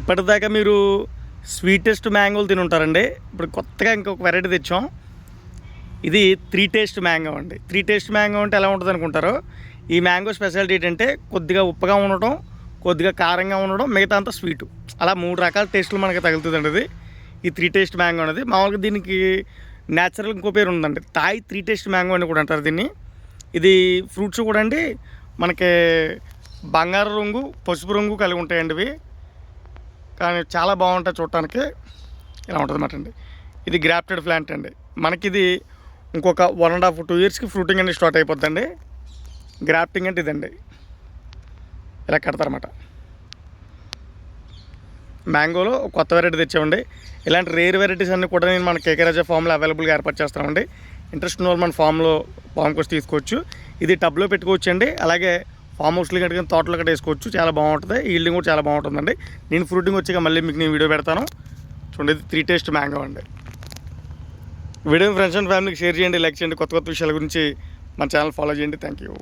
ఇప్పటిదాకా మీరు స్వీటెస్ట్ మ్యాంగోలు తిని ఉంటారండి ఇప్పుడు కొత్తగా ఇంకొక వెరైటీ తెచ్చాం. ఇది త్రీ టేస్ట్ మ్యాంగో అండి. త్రీ టేస్ట్ మ్యాంగో అంటే ఎలా ఉంటుంది అనుకుంటారు? ఈ మ్యాంగో స్పెషాలిటీ ఏంటంటే కొద్దిగా ఉప్పగా ఉండటం కొద్దిగా కారంగా ఉండడం మిగతా అంతా స్వీట్. అలా మూడు రకాల టేస్టులు మనకి తగులుతుందండి ఇది. ఈ త్రీ టేస్ట్ మ్యాంగో అనేది మామూలుగా దీనికి న్యాచురల్ ఇంకో పేరు ఉందండి. తాయి త్రీ టేస్ట్ మ్యాంగో అని కూడా అంటారు దీన్ని. ఇది ఫ్రూట్స్ కూడా అండి. మనకి బంగారు రంగు పసుపు రంగు కలిగి ఉంటాయండి ఇవి. కానీ చాలా బాగుంటాయి చూడటానికి. ఇలా ఉంటుంది అన్నమాట అండి. ఇది గ్రాఫ్టెడ్ ప్లాంట్ అండి. మనకి ఇది ఇంకొక వన్ అండ్ హాఫ్ టూ ఇయర్స్కి ఫ్రూటింగ్ అనేది స్టార్ట్ అయిపోద్దండి. గ్రాఫ్టింగ్ అంటే ఇదండి. ఇలా కడతారన్నమాట మ్యాంగోలో కొత్త వెరైటీ తెచ్చామండి. ఇలాంటి రేర్ వెరైటీస్ అన్నీ కూడా నేను మన కేకరాజా ఫామ్లో అవైలబుల్గా ఏర్పాటు చేస్తామండి. ఇంట్రెస్ట్ ఉన్న వాళ్ళు మన ఫామ్లో ఫామ్కి వచ్చి తీసుకోవచ్చు. ఇది టబ్లో పెట్టుకోవచ్చు అండి అలాగే ఫామ్ హౌస్లు కట్టుకుని తోటలు కట్ట వేసుకోవచ్చు చాలా బాగుంటుంది. ఈల్డింగ్ కూడా చాలా బాగుంటుందండి. నేను ఫ్రూటింగ్ వచ్చాక మళ్ళీ మీకు నేను వీడియో పెడతాను. చూడండి త్రీ టేస్ట్ మ్యాంగో అండి. వీడియో ఫ్రెండ్స్ అండ్ ఫ్యామిలీకి షేర్ చేయండి లైక్ చేయండి కొత్త కొత్త విషయాల గురించి మన ఛానల్ ఫాలో చేయండి. Thank you